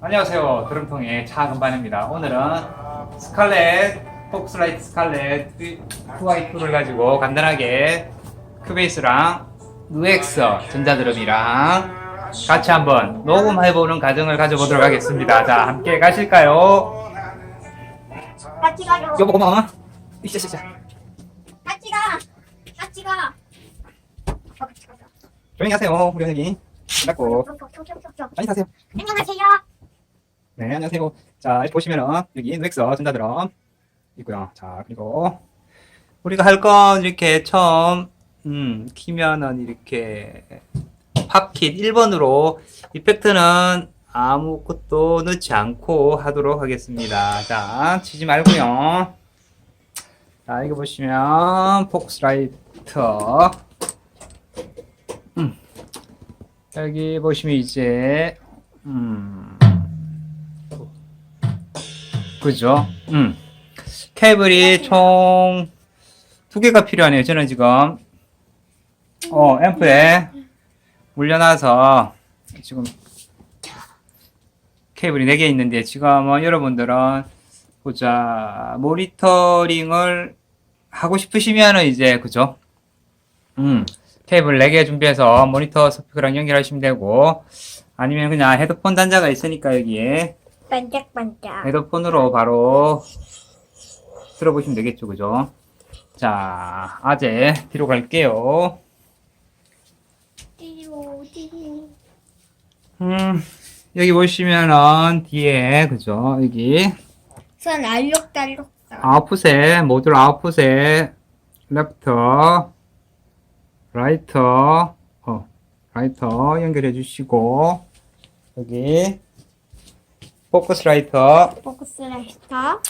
안녕하세요. 드럼통의 차금반입니다. 오늘은 스칼렛, 폭스라이트 스칼렛 후아이프를 가지고 간단하게 큐베이스랑 누엑스 전자드럼이랑 같이 한번 녹음해보는 과정을 가져보도록 하겠습니다. 자, 함께 가실까요? 같이 가요. 여보 고마워. 이씨, 이씨. 같이 가. 같이 가. 조용히 하세요. 우리 언니. 닫고. 많이 타세요. 안녕하세요. 네, 안녕하세요. 자, 보시면은 여기 누엑스 전자드럼 있고요. 자, 그리고 우리가 할 건 이렇게 처음 음, 키면은 이렇게 팝킷 1번으로 이펙트는 아무것도 넣지 않고 하도록 하겠습니다. 자, 치지 말고요. 자, 이거 보시면 폭스라이터 음, 여기 보시면 이제 음, 그죠? 음. 케이블이 총 두 개가 필요하네요. 저는 지금 어 앰프에 물려놔서 지금 케이블이 4개 있는데 지금은 여러분들은 보자 모니터링을 하고 싶으시면은 이제 그죠? 음 케이블 4개 준비해서 모니터 스피커랑 연결하시면 되고 아니면 그냥 헤드폰 단자가 있으니까 여기에 반짝반짝. 헤드폰으로 바로 들어보시면 되겠죠, 그죠? 자, 아재 뒤로 갈게요. 띠. 음, 여기 보시면은 뒤에 그죠? 여기 손 알록달록. 아웃풋에 모듈 아웃풋에 랩터, 라이터, 어, 라이터 연결해 주시고 여기 포커스 라이터 포커스 라이터.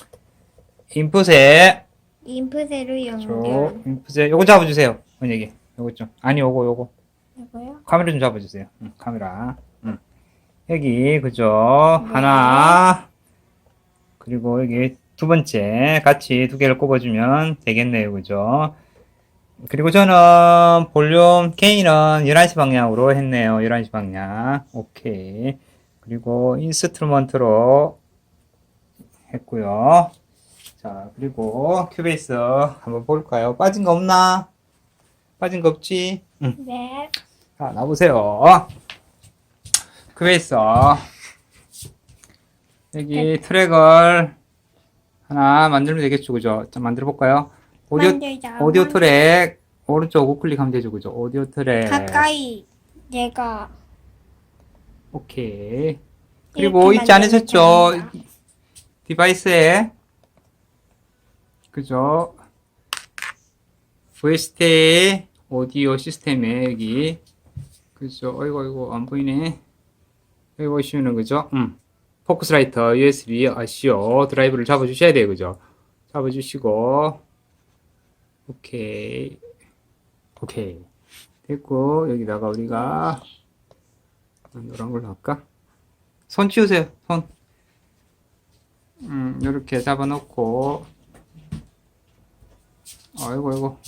인풋에 인풋으로 저 연결. 인풋에 요거 잡아주세요. 언니 요거 좀 아니 요거 요거 이거요? 카메라 좀 잡아주세요. 응, 카메라. 응. 여기 그죠? 네. 하나 그리고 여기 두 번째 같이 두 개를 꼽아주면 되겠네요, 그죠? 그리고 저는 볼륨 게인은 11시 방향으로 했네요. 11시 방향. 오케이. 그리고 인스트루먼트로 했고요. 자, 그리고 큐베이스 한번 볼까요? 빠진 거 없나? 빠진 거 없지? 응. 네. 자, 나보세요. 큐베이스. 여기 트랙을 하나 만들면 되겠죠, 그죠? 자, 만들어 볼까요? 오디오, 만들자. 오디오 트랙, 오른쪽 우클릭하면 되죠, 그죠? 오디오 트랙. 가까이 내가 오케이. 그리고 이렇게 잊지 않으셨죠? 만들면 됩니다. 디바이스에, 그죠? VST 오디오 시스템에 여기, 그죠? 어이구, 어이구, 안 보이네. 여기 보시면은, 그죠? 음. 포커스라이터, USB, 아시오 드라이브를 잡아 주셔야 돼요, 그죠? 잡아 주시고, 오케이. 오케이. 됐고, 여기다가 우리가, 노란 걸로 할까? 손 치우세요, 손. 음, 이렇게 잡아놓고, 아이고, 아이고.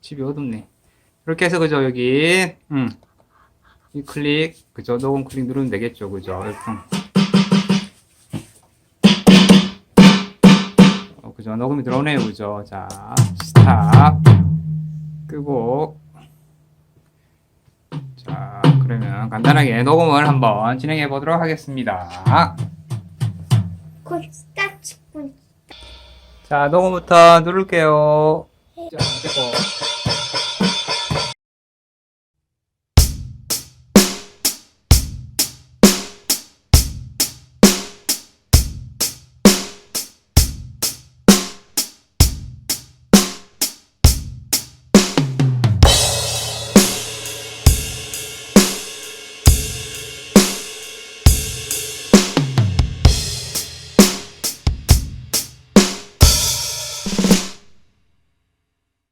집이 어둡네. 이렇게 해서, 그죠, 여기, 음, 이 클릭, 그죠, 녹음 클릭 누르면 되겠죠, 그죠. 어, 그죠, 녹음이 들어오네요, 그죠. 자, 스탑. 끄고, 그러면 간단하게 녹음을 한번 진행해 보도록 하겠습니다. 자, 녹음부터 누를게요. 자, 됐고.